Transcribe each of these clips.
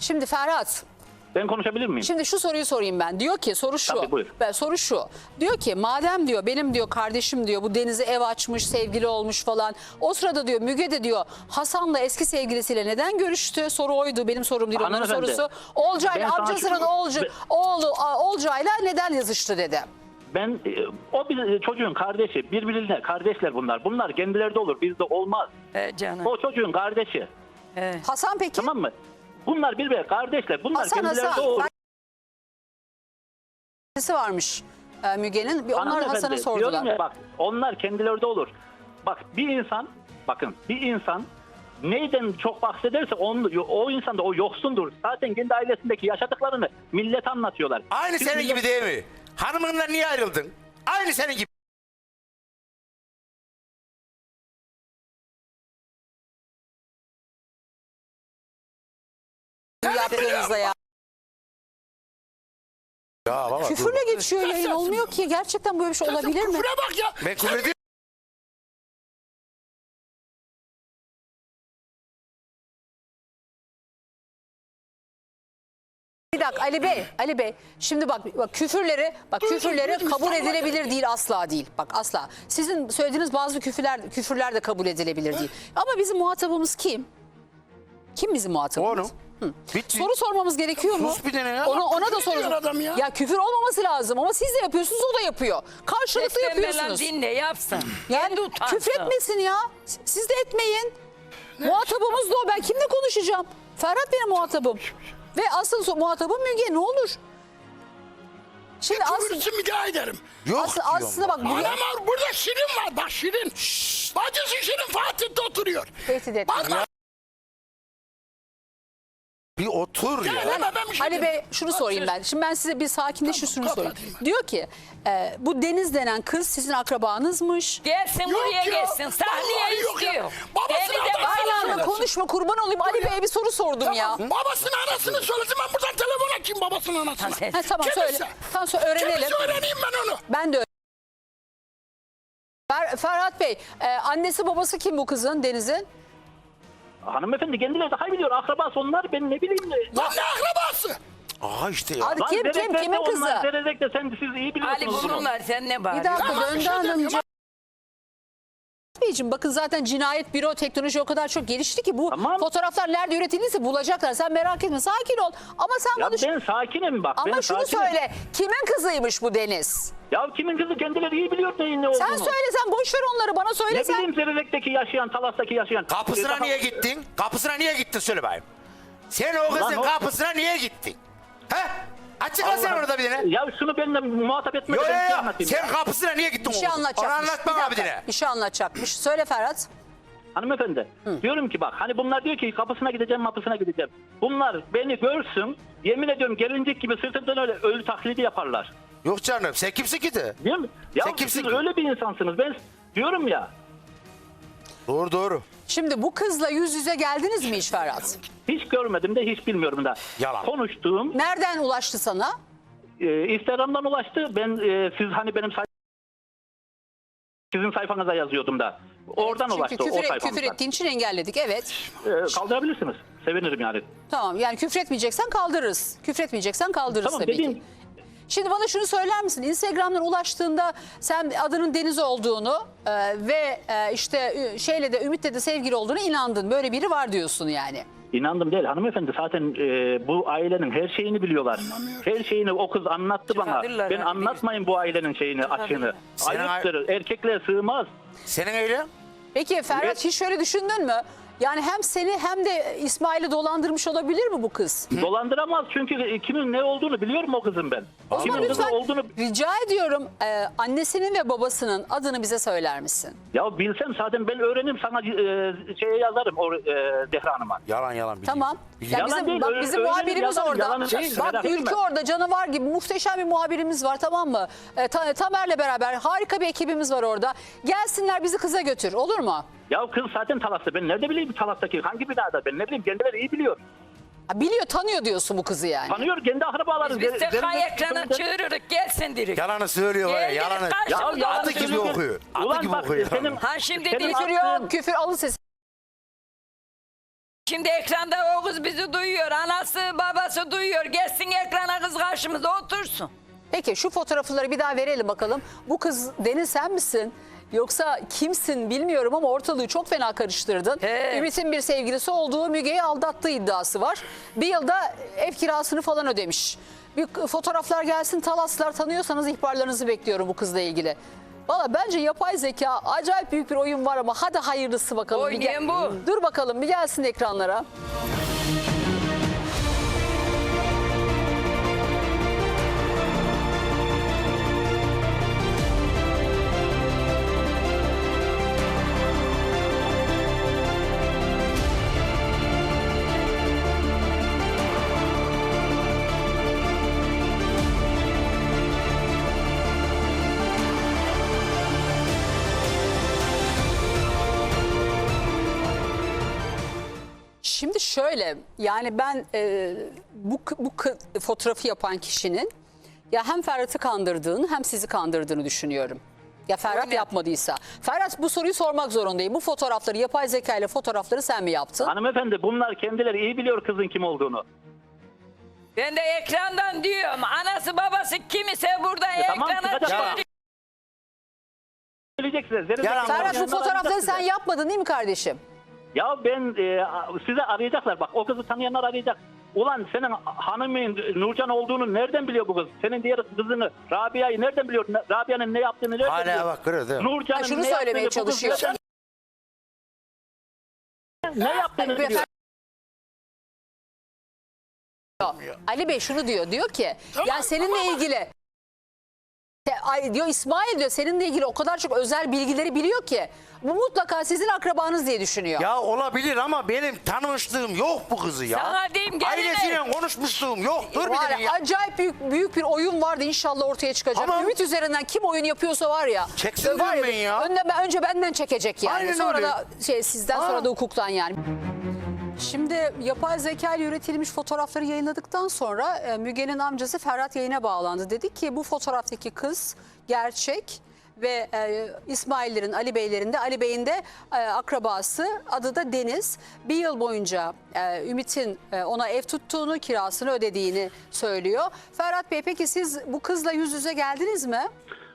Şimdi Ferhat, Ben konuşabilir miyim? şimdi şu soruyu sorayım ben. Diyor ki soru şu. Tabii, buyur. Ben, soru şu. Diyor ki madem diyor benim diyor kardeşim diyor bu Deniz'e ev açmış, sevgili olmuş falan. O sırada diyor Müge de diyor Hasan'la eski sevgilisiyle neden görüştü? Soru oydu. Benim sorum değil Hanımefendi, sorusu. Olcay'la ben sana amcasının şunu- Ben- oğlu a, Olcay'la neden yazıştı dedi. Ben e, o bir çocuğun kardeşi birbirine kardeşler bunlar. Bunlar kendileri de olur bizde olmaz. He canım. O çocuğun kardeşi He. Hasan peki? tamam mı? Bunlar birbirine kardeşler. Bunlar Hasan kendileri Hasan. olur. Annesi varmış e, Müge'nin. Bir Onlar Hanımefendi, Hasan'a diyorum sordular. ya bak onlar kendileri de olur. Bak bir insan bakın bir insan neyden çok bahsederse onun, o insan da o yoksundur. Zaten kendi ailesindeki yaşadıklarını millet anlatıyorlar. Aynı Biz senin millet- gibi değil mi? Hanımınla niye ayrıldın? Aynı senin gibi. Yaptığınızda ya. Ya baba dur. Küfürle geçiyor yayın olmuyor ki. Gerçekten böyle bir şey olabilir mi? Küfre bak ya. Ben küfür ediyorum. Bir dakika Ali Bey, Ali Bey. Şimdi bak, bak küfürleri, bak küfürleri kabul edilebilir değil asla değil. Bak asla. Sizin söylediğiniz bazı küfürler küfürler de kabul edilebilir değil. Ama bizim muhatabımız kim? Kim bizim muhatabımız? Onu. Bitti. Soru sormamız gerekiyor mu? Sus bir tane ya. Ona, ona da Küfür ediyor adam ya. küfür olmaması lazım ama siz de yapıyorsunuz o da yapıyor. Karşılıklı yapıyorsunuz. dinle yapsın. Yani Kendi utansın. küfretmesin ya. Siz de etmeyin. Muhatabımız da o. Ben kimle konuşacağım? Ferhat benim muhatabım. Ve asıl so- muhatabım Müge ne olur. Şimdi aslında, Küfür müdahale ederim. Yok aslında, diyorum. aslında bak buraya Anam var burada Şirin var. Bak Şirin. Bacısı Şirin Fatih'te oturuyor. tehdit etme. Bak. Bir otur ya. Ben, ben bir şey Ali diyeyim. Bey şunu sorayım ben. Şimdi ben size bir sakinleşin şunu sorayım. Diyor ki e, bu Deniz denen kız sizin akrabanızmış. Gelsin Yok buraya ya. gelsin. Sahneye Vallahi yok ya. istiyor. Beni de Aynı anda konuşma kurban olayım Ali Bey'e bir soru sordum ya. Babasının anasını söylesin ben buradan telefon açayım babasının anasına. Ha, tamam Kimse. söyle. Tamam söyle öğrenelim. Kimse öğreneyim ben onu. Ben de öyle. Fer- Ferhat Bey, e, annesi babası kim bu kızın Deniz'in? Hanımefendi kendileri daha biliyor. Akrabası onlar ben ne bileyim. Ne. Lan ne akrabası? Aha işte ya. Hadi Lan kim kim Derek'te kimin onlar, kızı? Derek'te sen siz iyi Ali biliyorsunuz bunu. bunlar sen ne Bir bağırıyorsun? dakika bir döndü şey hanımcığım. Beyciğim bakın zaten cinayet büro teknoloji o kadar çok gelişti ki bu Tamam. fotoğraflar nerede üretildiyse bulacaklar. Sen merak etme sakin ol. Ama sen Ya konuş. ben sakinim bak. Ama ben şunu sakinim. söyle. Kimin kızıymış bu Deniz? Ya kimin kızı kendileri iyi biliyor neyin ne olduğunu. Sen söyle sen boş ver onları bana söyle Ne sen. bileyim Zerrek'teki yaşayan, Talas'taki yaşayan. Kapısına Daha- niye gittin? Kapısına niye gittin söyle bakayım. Sen o kızın o- kapısına niye gittin? He? Açıkla sen orada bir tane. Ya şunu benimle muhatap etme. Yo yo ben şey yo. anlatayım. Sen kapısına niye gittin? Bir şey o kızın? Onu anlatacakmış. anlatma Bir abi dakika, dine. Bir şey anlatacakmış. Söyle Ferhat. Hanımefendi diyorum ki bak hani bunlar diyor ki kapısına gideceğim kapısına gideceğim. Bunlar beni görsün yemin ediyorum gelincik gibi sırtımdan öyle ölü taklidi yaparlar. Yok canım sen kimsin ki de? Değil mi? Ya Sen kimsin siz ki? öyle bir insansınız. Ben diyorum ya. Doğru doğru. Şimdi bu kızla yüz yüze geldiniz mi hiç Ferhat? Hiç görmedim de hiç bilmiyorum da. Yalan. Konuştuğum Nereden ulaştı sana? e, Instagram'dan ulaştı. Ben e, siz hani benim say- sizin sayfanıza yazıyordum da. Oradan Çünkü ulaştı o küfür, sayfamızdan. küfür ettiğin için engelledik. Evet. E, kaldırabilirsiniz. Sevinirim yani. Tamam yani küfretmeyeceksen kaldırırız. Küfretmeyeceksen kaldırırız Tamam tabii dediğim ki. Şimdi bana şunu söyler misin? Instagram'dan ulaştığında sen adının Deniz olduğunu e, ve e, işte şeyle de Ümit'le de sevgili olduğunu inandın. Böyle biri var diyorsun yani. İnandım değil hanımefendi zaten e, bu ailenin her şeyini biliyorlar. Her şeyini o kız anlattı bana. Ben yani. anlatmayın bu ailenin şeyini açığını. Senin Ayıptır erkekler sığmaz. Senin öyle? Peki Ferhat Evet. hiç şöyle düşündün mü? Yani hem seni hem de İsmail'i dolandırmış olabilir mi bu kız? Dolandıramaz çünkü kimin ne olduğunu biliyorum o kızın ben. O zaman kimin lütfen olduğunu rica ediyorum e, annesinin ve babasının adını bize söyler misin? ya bilsem zaten ben öğrenirim sana e, şeye yazarım o e, Zehra Hanım'a. Yalan yalan biliyorum. Tamam. Ya Yalan bizim, değil, bak bizim öyle muhabirimiz yazarım, orada. yalanı değil, bak Ülke orada, canavar gibi muhteşem bir muhabirimiz var tamam mı? E, Ta- Tamer'le beraber harika bir ekibimiz var orada. Gelsinler bizi kıza götür olur mu? Ya kız zaten Talas'ta. Ben nerede bileyim Talas'taki hangi binada ben ne bileyim kendileri iyi biliyor. Ha, biliyor, tanıyor diyorsun bu kızı yani. Tanıyor kendi akrabaları. Biz de Üzerinde- kay ekrana üzerinde- çığırırık gelsin direkt. Yalanı söylüyor var ya Geldi, yalanı. Ya, Adı oturdu. gibi okuyor. Adı Ulan gibi okuyor. senin, Ha şimdi senin. Küfür yok, küfür alın sesi. Şimdi ekranda o kız bizi duyuyor. Anası babası duyuyor. Geçsin ekrana kız karşımıza otursun. Peki şu fotoğrafları bir daha verelim bakalım. Bu kız Deniz sen misin? Yoksa kimsin bilmiyorum ama ortalığı çok fena karıştırdın. He. Ümit'in bir sevgilisi olduğu Müge'yi aldattığı iddiası var. Bir yılda ev kirasını falan ödemiş. Bir fotoğraflar gelsin Talaslar tanıyorsanız ihbarlarınızı bekliyorum bu kızla ilgili. Valla bence yapay zeka acayip büyük bir oyun var ama hadi hayırlısı bakalım. Oynayan bu. Dur bakalım bir gelsin ekranlara. Şimdi şöyle yani ben e, bu bu fotoğrafı yapan kişinin ya hem Ferhat'ı kandırdığını hem sizi kandırdığını düşünüyorum. Ya Ferhat Öyle. yapmadıysa. Ferhat bu soruyu sormak zorundayım. Bu fotoğrafları yapay zeka ile fotoğrafları sen mi yaptın? Hanımefendi bunlar kendileri iyi biliyor kızın kim olduğunu. Ben de ekrandan diyorum. Anası babası kim ise burada E tamam, ekrana çıkacak. çıkacak. Söyleyecek size. zerre Yalan zekalı Ferhat bu fotoğrafları sen yapmadın değil mi kardeşim? Ya ben e, size arayacaklar bak o kızı tanıyanlar arayacak. Ulan senin hanımın Nurcan olduğunu nereden biliyor bu kız? Senin diğer kızını Rabia'yı nereden biliyor? Rabia'nın ne yaptığını nereden Hala biliyor? bak kırıyor değil mi? Nurcan'ın Ha, şunu ne söylemeye yaptığını bu kız çalışıyor. nereden- Ne yaptığını biliyor. Ali Bey şunu diyor. Diyor ki yani seninle ilgili Te- Ay diyor İsmail diyor seninle ilgili o kadar çok özel bilgileri biliyor ki bu mutlaka sizin akrabanız diye düşünüyor. Ya olabilir ama benim tanımışlığım yok bu kızı ya. Sana diyeyim, geline. Ailesiyle konuşmuşluğum yok. Dur bir Var dakika ya, ya. acayip büyük büyük bir oyun vardı inşallah ortaya çıkacak. Tamam. Ümit üzerinden kim oyun yapıyorsa var ya. Çeksin var diyorum ben ya. Önce, önce benden çekecek yani. Aynen sonra öyle. da şey sizden Ha. sonra da hukuktan yani. Şimdi yapay zeka ile üretilmiş fotoğrafları yayınladıktan sonra e, Müge'nin amcası Ferhat yayına bağlandı. Dedi ki bu fotoğraftaki kız gerçek ve e, İsmail'lerin, Ali Bey'lerin de Ali Bey'in de e, akrabası adı da Deniz. Bir yıl boyunca e, Ümit'in e, ona ev tuttuğunu, kirasını ödediğini söylüyor. Ferhat Bey peki siz bu kızla yüz yüze geldiniz mi?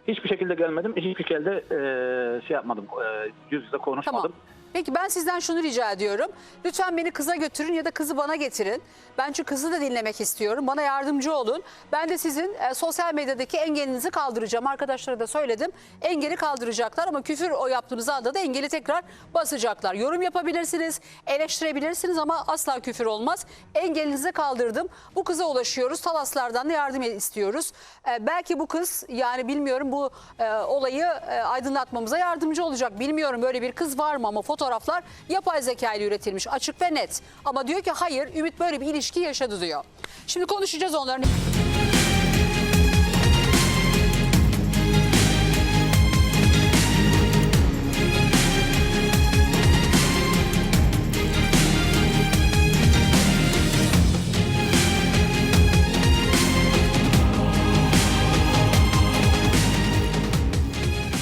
Hiçbir şekilde gelmedim. Hiçbir şekilde e, şey yapmadım. E, yüz yüze konuşmadım. Tamam. Peki ben sizden şunu rica ediyorum. Lütfen beni kıza götürün ya da kızı bana getirin. Ben çünkü kızı da dinlemek istiyorum. Bana yardımcı olun. Ben de sizin e, sosyal medyadaki engelinizi kaldıracağım. Arkadaşlara da söyledim. Engeli kaldıracaklar ama küfür o yaptığınız anda da engeli tekrar basacaklar. Yorum yapabilirsiniz, eleştirebilirsiniz ama asla küfür olmaz. Engelinizi kaldırdım. Bu kıza ulaşıyoruz. Talaslardan da yardım istiyoruz. E, belki bu kız yani bilmiyorum bu e, olayı e, aydınlatmamıza yardımcı olacak. Bilmiyorum böyle bir kız var mı ama fotoğraflar yapay zeka ile üretilmiş açık ve net. Ama diyor ki hayır Ümit böyle bir ilişki yaşadı diyor. Şimdi konuşacağız onların.